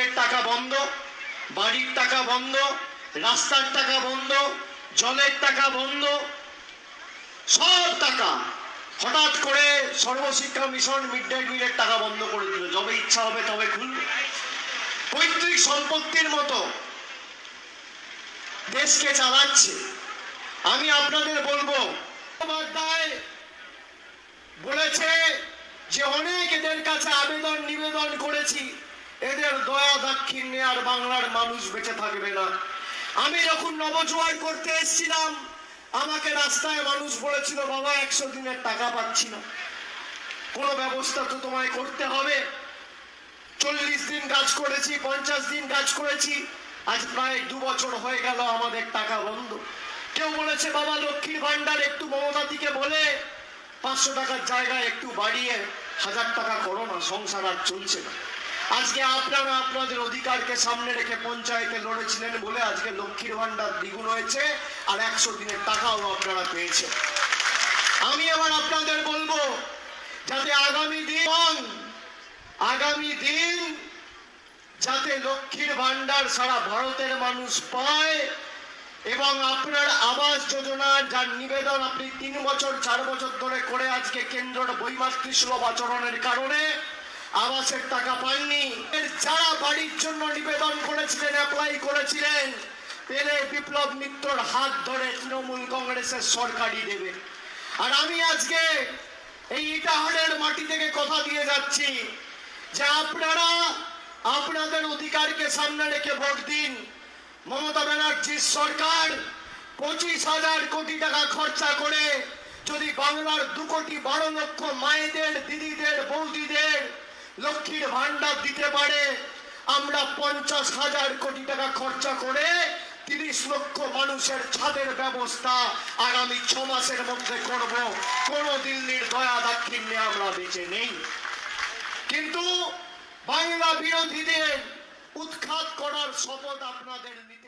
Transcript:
দিনের টাকা বন্ধ, বাড়ির টাকা বন্ধ, রাস্তার টাকা বন্ধ, জলের টাকা বন্ধ, সব টাকা হঠাৎ করে সর্বশিক্ষা মিশন মিড ডে মিলের টাকা বন্ধ করে দিল। যবে ইচ্ছা হবে তবে খুলবে। পৈতৃক সম্পত্তির মতো দেশকে চালাচ্ছে। আমি আপনাদের বলব বলেছে যে অনেক এদের কাছে আবেদন নিবেদন করেছি। এদের দয়া দাক্ষিণ্যে আর বাংলার মানুষ বেঁচে থাকবে না। আমি যখন নবজোয়ার করতে এসেছিলাম, আমাকে রাস্তায় মানুষ বলেছিল, বাবা, একশো দিনের টাকা পাচ্ছি না। কোনো ব্যবস্থা তো তোমায় করতে হবে। চল্লিশ দিন কাজ করেছি, পঞ্চাশ দিন কাজ করেছি। আজ প্রায় দু বছর হয়ে গেল আমাদের টাকা বন্ধ। কেউ বলেছে, বাবা লক্ষ্মীর ভান্ডার একটু মমতাদিকে বলে, পাঁচশো টাকার জায়গায় একটু বাড়িয়ে হাজার টাকা করো না, সংসার আর চলছে না। আজকে আপনারা আপনাদের অধিকারকে সামনে রেখে পঞ্চায়েতে লড়েছিলেন বলে আজকে লক্ষ্মীর ভান্ডার দ্বিগুণ হয়েছে আর একশো দিনের টাকাও আপনারা পেয়েছে আমি আবার আপনাদের বলব, যাতে আগামী দিন আগামী দিন যাতে লক্ষ্মীর ভান্ডার সারা ভারতের মানুষ পায় এবং আপনার আবাস যোজনার যার নিবেদন আপনি তিন বছর, চার বছর ধরে করে আজকে কেন্দ্রের বৈমাতৃ সুলভ আচরণের কারণে আবাসের টাকা পাননি এর যারা বাড়ির জন্য নিবেদন করেছিলেন অ্যাপ্লাই করেছিলেন। পেলে বিপ্লব মিত্রর হাত ধরে তৃণমূল কংগ্রেসের সরকারই দেবে। আর আমি আজকে এই ইটাহারের মাটি থেকে কথা দিয়ে যাচ্ছি যে আপনারা আপনাদের অধিকারকে সামনে রেখে ভোট দিন। মমতা ব্যানার্জির সরকার পঁচিশ হাজার কোটি টাকা খরচা করে যদি বাংলার দু কোটি বারো লক্ষ মায়েদের, দিদিদের, বৌদিদের লক্ষ্মীর ভান্ডার দিতে পারে। আমরা পঞ্চাশ হাজার কোটি টাকা খরচা করে তিরিশ লক্ষ মানুষের ছাদের ব্যবস্থা আগামী ছ মাসের মধ্যে করব। কোন দিল্লির দয়া দাক্ষিণ্যে আমরা বেঁচে নেই। কিন্তু বাংলা বিরোধীদের উৎখাত করার শপথ আপনাদের নিতে